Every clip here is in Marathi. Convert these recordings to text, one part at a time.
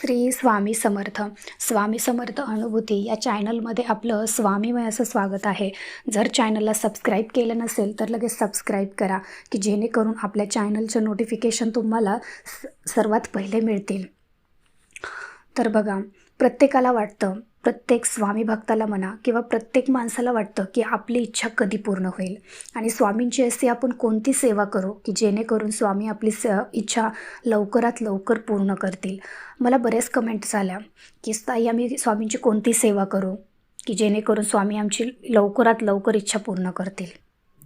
श्री स्वामी समर्थ. स्वामी समर्थ अनुभूती या चॅनलमध्ये आपलं स्वामीमय असं स्वागत आहे. जर चॅनलला सबस्क्राईब केलं नसेल तर लगेच सबस्क्राईब करा की जेणेकरून आपल्या चॅनलचं नोटिफिकेशन तुम्हाला स सर्वात पहिले मिळतील. तर बघा प्रत्येकाला वाटतं प्रत्येक स्वामी भक्ताला म्हणा किंवा प्रत्येक माणसाला वाटतं की आपली इच्छा कधी पूर्ण होईल. आणि स्वामींची अशी आपण कोणती सेवा करू की जेणेकरून स्वामी आपली स इच्छा लवकरात लवकर पूर्ण करतील? मला बऱ्याच कमेंट्स आल्या की ताई आम्ही स्वामींची कोणती सेवा करू की जेणेकरून स्वामी आमची लवकरात लवकर इच्छा पूर्ण करतील?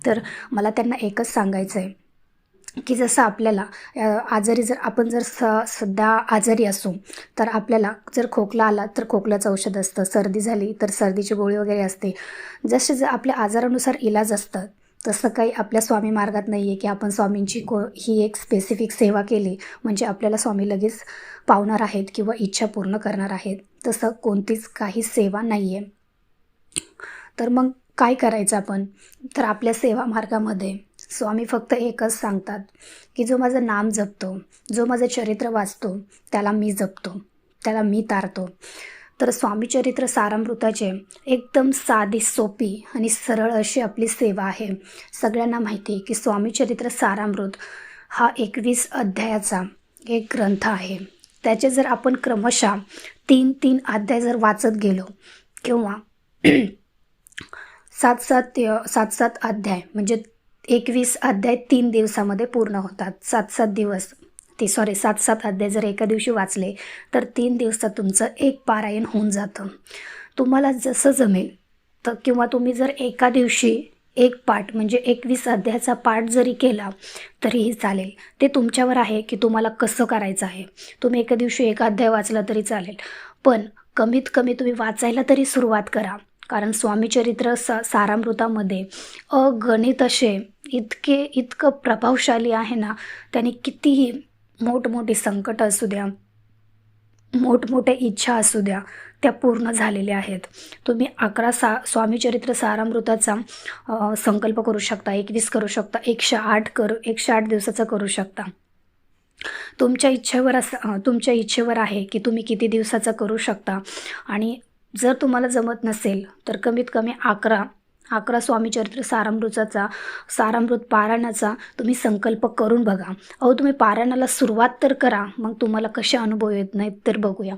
तर मला त्यांना एकच सांगायचं आहे की जसं आपल्याला आजारी जर आपण जर स सध्या आजारी असू तर आपल्याला जर खोकला आला तर खोकल्याचं औषध असतं. सर्दी झाली तर सर्दीची गोळी वगैरे असते. जसे जर आपल्या आजारानुसार इलाज असतं तसं काही आपल्या स्वामी मार्गात नाही आहे की आपण स्वामींची को ही एक स्पेसिफिक सेवा केली म्हणजे आपल्याला स्वामी लगेच पावणार आहेत किंवा इच्छा पूर्ण करणार आहेत. तसं कोणतीच काही सेवा नाही आहे तर मग काय करायचं आपण? तर आपल्या सेवा मार्गामध्ये स्वामी फक्त एकच सांगतात की जो माझं नाम जपतो जो माझं चरित्र वाचतो त्याला मी जपतो त्याला मी तारतो. तर स्वामी चरित्र सारामृताचे एकदम साधी सोपी आणि सरळ अशी आपली सेवा आहे. सगळ्यांना माहिती आहे की स्वामी चरित्र सारामृत हा एकवीस अध्यायाचा एक ग्रंथ आहे. त्याचे जर आपण क्रमशः तीन तीन अध्याय जर वाचत गेलो किंवा सात सात सात सात अध्याय म्हणजे एकवीस अध्याय तीन दिवसामध्ये पूर्ण होतात. सात सात दिवस. ते सॉरी सात सात अध्याय जर एका दिवशी वाचले तर तीन दिवसात तुमचं एक पारायण होऊन जातं. तुम्हाला जसं जमेल तर किंवा तुम्ही जर एका दिवशी एक पाठ म्हणजे एकवीस अध्यायाचा पाठ जरी केला तरीही चालेल. ते तुमच्यावर आहे की तुम्हाला कसं करायचं आहे. तुम्ही एका दिवशी एक अध्याय वाचला तरी चालेल. पण कमीत कमी तुम्ही वाचायला तरी सुरुवात करा. कारण स्वामीचरित्र सा सारामृतामध्ये अगणित असे इतके इतकं प्रभावशाली आहे ना त्याने कितीही मोठमोठी संकट असू द्या मोठमोठ्या इच्छा असू द्या त्या पूर्ण झालेल्या आहेत. तुम्ही अकरा सा स्वामीचरित्र सारामृताचा संकल्प करू शकता एकवीस करू शकता एकशे आठ करू एकशे आठ दिवसाचा करू शकता. तुमच्या इच्छेवर असं तुमच्या इच्छेवर आहे की तुम्ही किती दिवसाचा करू शकता आणि जर तुम्हाला जमत नसेल तर कमीत कमी अकरा अकरा स्वामीचरित्र सारामृताचा सारामृत पारायणाचा तुम्ही संकल्प करून बघा. अहो तुम्ही पारायणाला सुरुवात तर करा मग तुम्हाला कसे अनुभव येत नाहीत तर बघूया.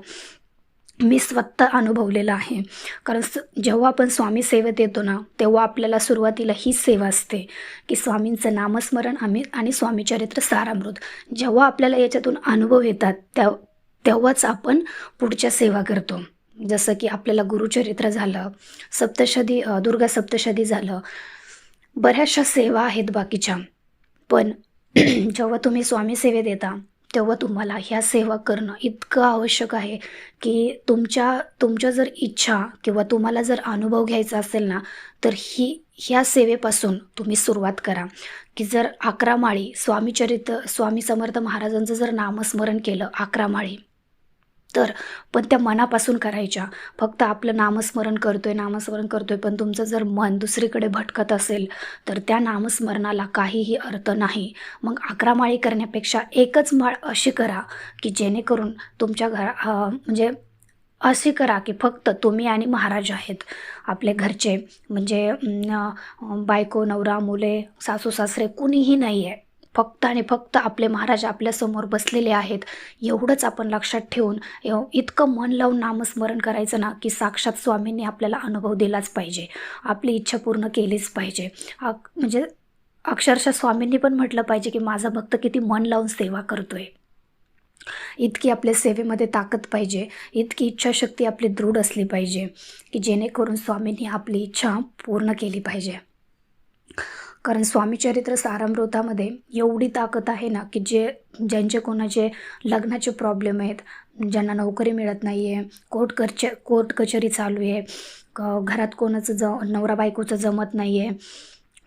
मी स्वतः अनुभवलेलं आहे. कारण स जेव्हा आपण स्वामी सेवेत येतो ना तेव्हा आपल्याला सुरुवातीला हीच सेवा असते की स्वामींचं नामस्मरण आम्ही आणि स्वामीचरित्र सारामृत. जेव्हा आपल्याला याच्यातून अनुभव येतात त्या तेव्हाच आपण पुढच्या सेवा करतो. जसं की आपल्याला गुरुचरित्र झालं सप्तशदी दुर्गा सप्तशदी झालं. बऱ्याचशा सेवा आहेत बाकीच्या. पण जेव्हा तुम्ही स्वामी सेवेत येता तेव्हा तुम्हाला ह्या सेवा करणं इतकं आवश्यक आहे की तुमच्या तुमच्या जर इच्छा किंवा तुम्हाला जर अनुभव घ्यायचा असेल ना तर ही ह्या सेवेपासून तुम्ही सुरुवात करा. की जर अकरा माळी स्वामीचरित्र स्वामी समर्थ महाराजांचं जर नामस्मरण केलं अकरा माळी तर पण त्या मनापासून करायच्या. फक्त आपलं नामस्मरण करतोय नामस्मरण करतोय पण तुमचं जर मन दुसरीकडे भटकत असेल तर त्या नामस्मरणाला काहीही अर्थ नाही. मग अकरा माळी करण्यापेक्षा एकच माळ अशी करा की जेणेकरून तुमच्या घरा म्हणजे अशी करा की फक्त तुम्ही आणि महाराज आहेत. आपले घरचे म्हणजे बायको नवरा मुले सासू सासरे कुणीही नाही आहे फक्त आणि फक्त आपले महाराज आपल्यासमोर बसलेले आहेत. एवढंच आपण लक्षात ठेवून एव- इतकं मन लावून नामस्मरण करायचं ना की साक्षात स्वामींनी आपल्याला अनुभव दिलाच पाहिजे. आपली इच्छा पूर्ण केलीच पाहिजे. म्हणजे अक्षरशः स्वामींनी पण म्हटलं पाहिजे की माझा भक्त किती मन लावून सेवा करतोय. इतकी आपल्या सेवेमध्ये ताकद पाहिजे. इतकी इच्छाशक्ती आपली दृढ असली पाहिजे की जेणेकरून स्वामींनी आपली इच्छा पूर्ण केली पाहिजे. कारण स्वामीचरित्र सारामृतामध्ये एवढी ताकद आहे ना की जे ज्यांचे कोणाचे लग्नाचे प्रॉब्लेम आहेत ज्यांना नोकरी मिळत नाही आहे कोर्ट कच कोर्ट कचेरी चालू आहे क- घरात कोणाचं ज नवरा बायकोचं जमत नाही आहे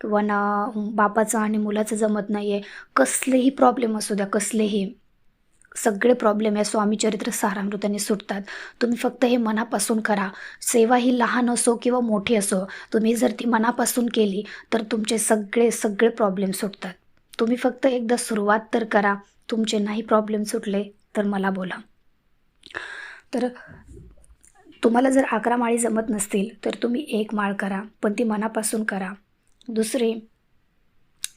किंवा ना बापाचं आणि मुलाचं जमत नाही आहे कसलेही प्रॉब्लेम असू द्या कसलेही. सगळे प्रॉब्लेम या स्वामीचरित्र सारामृताने सुटतात. तुम्ही फक्त हे मनापासून करा. सेवा ही लहान असो किंवा मोठी असो तुम्ही जर ती मनापासून केली तर तुमचे सगळे सगळे प्रॉब्लेम सुटतात. तुम्ही फक्त एकदा सुरुवात तर करा. तुमचे नाही प्रॉब्लेम सुटले तर मला बोला. तर तुम्हाला जर अकरा माळी जमत नसतील तर तुम्ही एक माळ करा पण ती मनापासून करा. दुसरी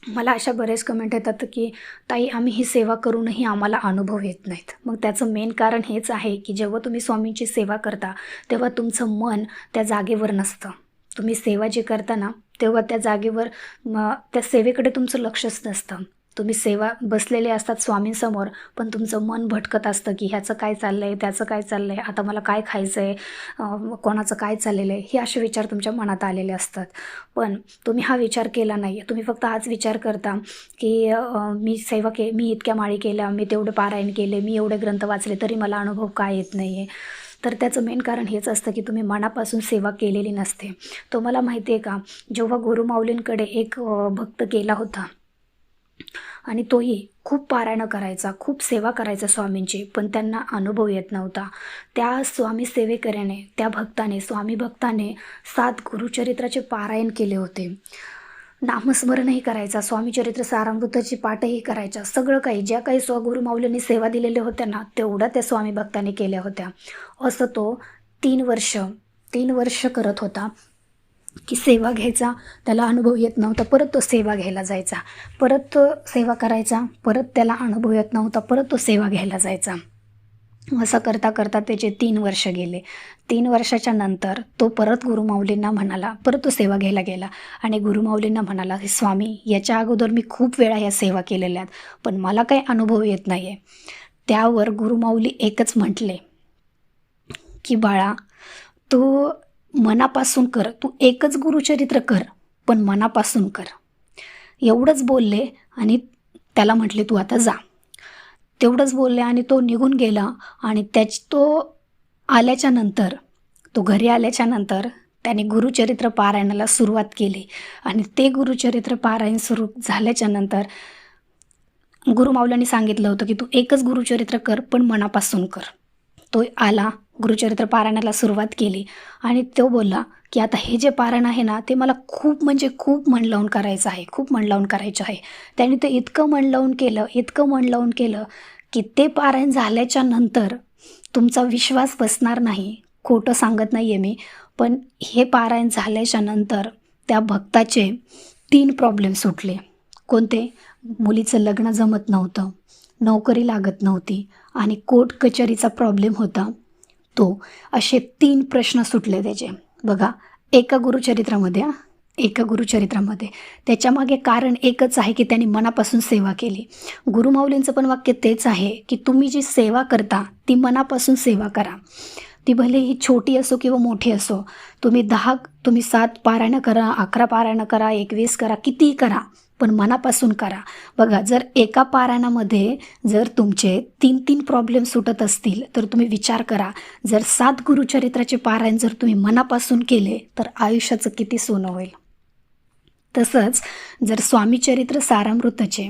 मला अशा बरेच कमेंट येतात की ताई आम्ही ही सेवा करूनही आम्हाला अनुभव येत नाहीत. मग त्याचं मेन कारण हेच आहे की जेव्हा तुम्ही स्वामींची सेवा करता तेव्हा तुमचं मन त्या जागेवर नसतं. तुम्ही सेवा जी करता ना तेव्हा त्या जागेवर मग त्या सेवेकडे तुमचं लक्षच नसतं. तुम्ही सेवा बसलेले असतात स्वामींसमोर पण तुमचं मन भटकत असतं की ह्याचं काय चाललं आहे त्याचं काय चाललं आहे आता मला काय खायचं आहे कोणाचं काय चाललेलं आहे हे असे विचार तुमच्या मनात आलेले असतात. पण तुम्ही हा विचार केला नाही तुम्ही फक्त हाच विचार करता की मी सेवा के मी इतक्या माळी केल्या मी तेवढे पारायण केले मी एवढे ग्रंथ वाचले तरी मला अनुभव काय येत नाही आहे तर त्याचं मेन कारण हेच असतं की तुम्ही मनापासून सेवा केलेली नसते. तुम्हाला माहिती आहे का जेव्हा गुरुमाऊलींकडे एक भक्त गेला होता आणि तोही खूप पारायणं करायचा खूप सेवा करायचा स्वामींची पण त्यांना अनुभव येत नव्हता. त्या स्वामी सेवेकऱ्याने त्या भक्ताने स्वामी भक्ताने सात गुरुचरित्राचे पारायण केले होते. नामस्मरणही करायचा स्वामीचरित्र सारामृताची पाठही करायच्या सगळं काही ज्या काही स्वगुरुमाऊलींनी सेवा दिलेल्या होत्या ना तेवढ्या त्या स्वामी भक्तांनी केल्या होत्या. असं तो तीन वर्ष तीन वर्ष करत होता. की सेवा घ्यायचा त्याला अनुभव येत नव्हता परत तो सेवा घ्यायला जायचा. परत तो सेवा करायचा परत त्याला अनुभव येत नव्हता परत तो सेवा घ्यायला जायचा. असं करता करता त्याचे तीन वर्ष गेले. तीन वर्षाच्या नंतर तो परत गुरुमाऊलींना म्हणाला परत तो सेवा घ्यायला गेला. आणि गुरुमाऊलींना म्हणाला की स्वामी याच्या अगोदर मी खूप वेळा या सेवा केलेल्या आहेत पण मला काही अनुभव येत नाही आहे त्यावर गुरुमाऊली एकच म्हटले की बाळा तू मनापासून कर. तू एकच गुरुचरित्र कर पण मनापासून कर. एवढंच बोलले आणि त्याला म्हटले तू आता जा. तेवढंच बोलले आणि तो निघून गेला आणि त्याच तो आल्याच्यानंतर तो घरी आल्याच्यानंतर त्याने गुरुचरित्र पारायणाला सुरुवात केली. आणि ते गुरुचरित्र पारायण सुरू झाल्याच्यानंतर गुरुमाऊलांनी सांगितलं होतं की तू एकच गुरुचरित्र कर पण मनापासून कर. तो आला गुरुचरित्र पारायणाला सुरुवात केली आणि तो बोलला की आता हे जे पारायण आहे ना ते मला खूप म्हणजे खूप मन लावून करायचं आहे खूप मन लावून करायचं आहे. त्याने ते इतकं मन लावून केलं इतकं मन लावून केलं की ते पारायण झाल्याच्यानंतर तुमचा विश्वास बसणार नाही. खोटं सांगत नाही आहे मी पण हे पारायण झाल्याच्यानंतर त्या भक्ताचे तीन प्रॉब्लेम सुटले. कोणते? मुलीचं लग्न जमत नव्हतं नोकरी लागत नव्हती आणि कोर्ट कचेरीचा प्रॉब्लेम होता. तो असे तीन प्रश्न सुटले त्याचे. बघा एका गुरुचरित्रामध्ये एका गुरुचरित्रामध्ये. त्याच्यामागे कारण एकच आहे की त्यांनी मनापासून सेवा केली. गुरुमाऊलींचं पण वाक्य तेच आहे की तुम्ही जी सेवा करता ती मनापासून सेवा करा. ती भले ही छोटी असो किंवा मोठी असो तुम्ही दहा तुम्ही सात पारायणं करा अकरा पारायणं करा एकवीस करा कितीही करा पण मनापासून करा. बघा जर एका पारायणामध्ये जर तुमचे तीन तीन प्रॉब्लेम सुटत असतील तर तुम्ही विचार करा. जर सात गुरुचरित्राचे पारायण जर तुम्ही मनापासून केले तर आयुष्याचं किती सोनं होईल. तसंच जर स्वामीचरित्र सारामृताचे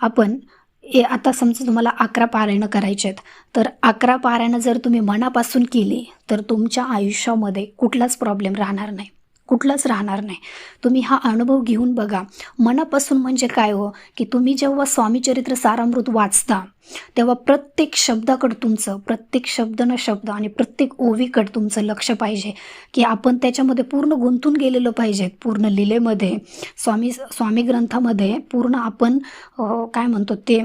आपण ए आता समजा तुम्हाला अकरा पारायणं करायचे आहेत. तर अकरा पारायणं जर तुम्ही मनापासून केली तर तुमच्या आयुष्यामध्ये कुठलाच प्रॉब्लेम राहणार नाही. कुठलाच राहणार नाही. तुम्ही हा अनुभव घेऊन बघा. मनापासून म्हणजे काय हो? की तुम्ही जेव्हा स्वामीचरित्र सारामृत वाचता तेव्हा प्रत्येक शब्दाकडं तुमचं प्रत्येक शब्द न शब्द आणि प्रत्येक ओवीकडं तुमचं लक्ष पाहिजे. की आपण त्याच्यामध्ये पूर्ण गुंतून गेलेलं पाहिजेत पूर्ण लिलेमध्ये. स्वामी स्वामी ग्रंथामध्ये पूर्ण आपण काय म्हणतो ते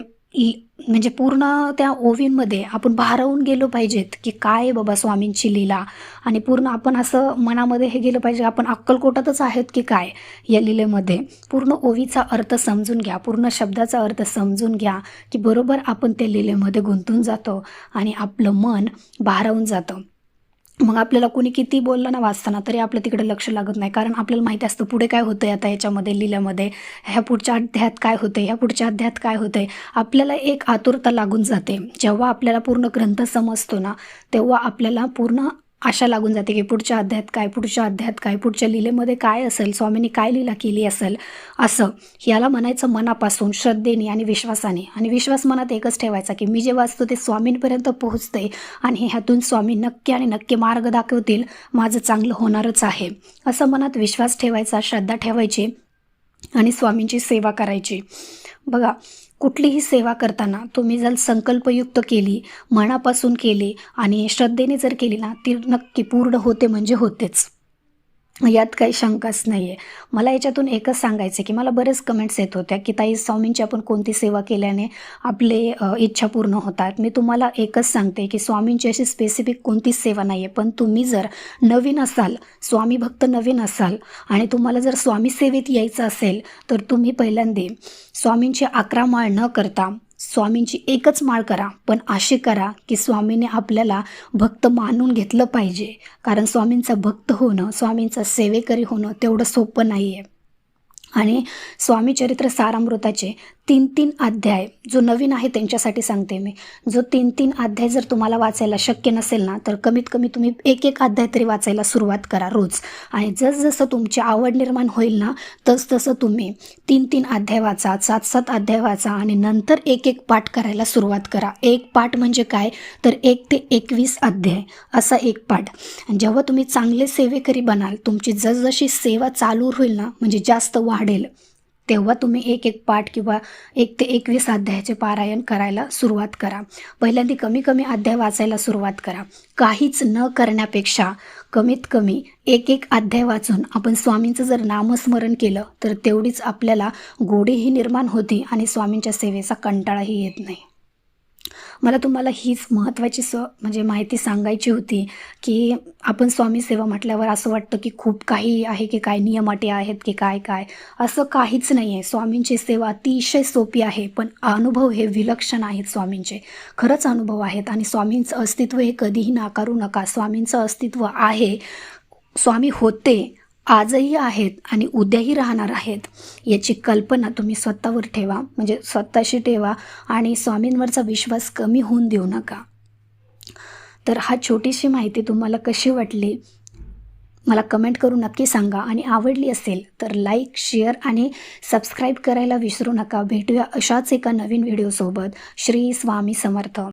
म्हणजे पूर्ण त्या ओवींमध्ये आपण भारावून गेलो पाहिजेत की काय बाबा स्वामींची लीला? आणि पूर्ण आपण असं मनामध्ये हे गेलं पाहिजे आपण अक्कलकोटातच आहेत की काय या लिलेमध्ये? पूर्ण ओवीचा अर्थ समजून घ्या पूर्ण शब्दाचा अर्थ समजून घ्या की बरोबर आपण त्या लिलेमध्ये गुंतून जातो आणि आपलं मन भारावून जातं. मग आपल्याला कोणी किती बोललं ना वाचताना तरी आपलं तिकडे लक्ष लागत नाही. कारण आपल्याला माहिती असतं पुढे काय होतंय आता याच्यामध्ये लिल्यामध्ये ह्या पुढच्या अध्यायात काय होतंय ह्या पुढच्या अध्यायात काय होतंय. आपल्याला एक आतुरता लागून जाते. जेव्हा आपल्याला पूर्ण ग्रंथ समजतो ना तेव्हा आपल्याला पूर्ण आशा लागून जाते की पुढच्या अध्यायात काय पुढच्या अध्यायात काय पुढच्या लिलेमध्ये काय असेल स्वामींनी काय लीला केली असेल असं याला म्हणायचं मनापासून श्रद्धेने आणि विश्वासाने. आणि विश्वास मनात एकच ठेवायचा की मी जे वाचतो ते स्वामींपर्यंत पोहोचते आणि ह्यातून स्वामी नक्की आणि नक्की मार्ग दाखवतील माझं चांगलं होणारच आहे. असं मनात विश्वास ठेवायचा श्रद्धा ठेवायची आणि स्वामींची सेवा करायची. बघा कुठलीही सेवा करताना तुम्ही जर संकल्पयुक्त केली मनापासून केली आणि श्रद्धेने जर केली ना ती नक्की पूर्ण होते म्हणजे होतेच. यात काही शंकाच नाही आहे मला याच्यातून एकच सांगायचं आहे की मला बरेच कमेंट्स येत होत्या की ताई स्वामींची आपण कोणती सेवा केल्याने आपले इच्छा पूर्ण होतात? मी तुम्हाला एकच सांगते की स्वामींची अशी स्पेसिफिक कोणतीच सेवा नाही आहे पण तुम्ही जर नवीन असाल स्वामी भक्त नवीन असाल आणि तुम्हाला जर स्वामी सेवेत यायचं असेल तर तुम्ही पहिल्यांदा स्वामींची अकरा माळ न करता स्वामींची एकच माळ करा पण अशी करा की स्वामीने आपल्याला भक्त मानून घेतलं पाहिजे. कारण स्वामींचा भक्त होणं स्वामींचा सेवेकरी होणं तेवढं सोपं नाही आहे आणि स्वामी चरित्र सारामृताचे तीन तीन अध्याय जो नवीन आहे त्यांच्यासाठी सांगते मी. जो तीन तीन अध्याय जर तुम्हाला वाचायला शक्य नसेल ना तर कमीत कमी तुम्ही एक एक अध्याय तरी वाचायला सुरुवात करा रोज. आणि जसजसं तुमची आवड निर्माण होईल ना तसतसं तुम्ही तीन तीन अध्याय वाचा सात सात अध्याय वाचा आणि नंतर एक एक पाठ करायला सुरुवात करा. एक पाठ म्हणजे काय? तर एक ते एकवीस अध्याय असा एक पाठ. जेव्हा तुम्ही चांगले सेवेकरी बनाल तुमची जसजशी सेवा चालू होईल ना म्हणजे जास्त वाढेल. तेव्हा तुम्ही एक एक पाठ किंवा एक ते एकवीस अध्यायाचे पारायण करायला सुरुवात करा. पहिल्यांदा कमी कमी अध्याय वाचायला सुरुवात करा. काहीच न करण्यापेक्षा कमीत कमी एक एक अध्याय वाचून आपण स्वामींचं जर नामस्मरण केलं तर तेवढीच आपल्याला गोडीही निर्माण होती आणि स्वामींच्या सेवेचा कंटाळाही येत नाही. मला तुम्हाला हीच महत्त्वाची स म्हणजे माहिती सांगायची होती की आपण स्वामी सेवा म्हटल्यावर असं वाटतं की खूप काही आहे की काय नियम अटी आहेत की काय काय. असं काहीच नाही आहे स्वामींची सेवा अतिशय सोपी आहे पण अनुभव हे विलक्षण आहेत स्वामींचे. खरंच अनुभव आहेत आणि स्वामींचं अस्तित्व हे कधीही नाकारू नका. स्वामींचं अस्तित्व आहे. स्वामी होते आजही आहेत आणि उद्याही राहणार आहेत याची कल्पना तुम्ही स्वतःवर ठेवा. म्हणजे स्वतःशी ठेवा आणि स्वामींवरचा विश्वास कमी होऊन देऊ नका. तर हा छोटीशी माहिती तुम्हाला कशी वाटली मला कमेंट करून नक्की सांगा. आणि आवडली असेल तर लाईक शेअर आणि सबस्क्राईब करायला विसरू नका. भेटूया अशाच एका नवीन व्हिडिओसोबत. श्री स्वामी समर्थ.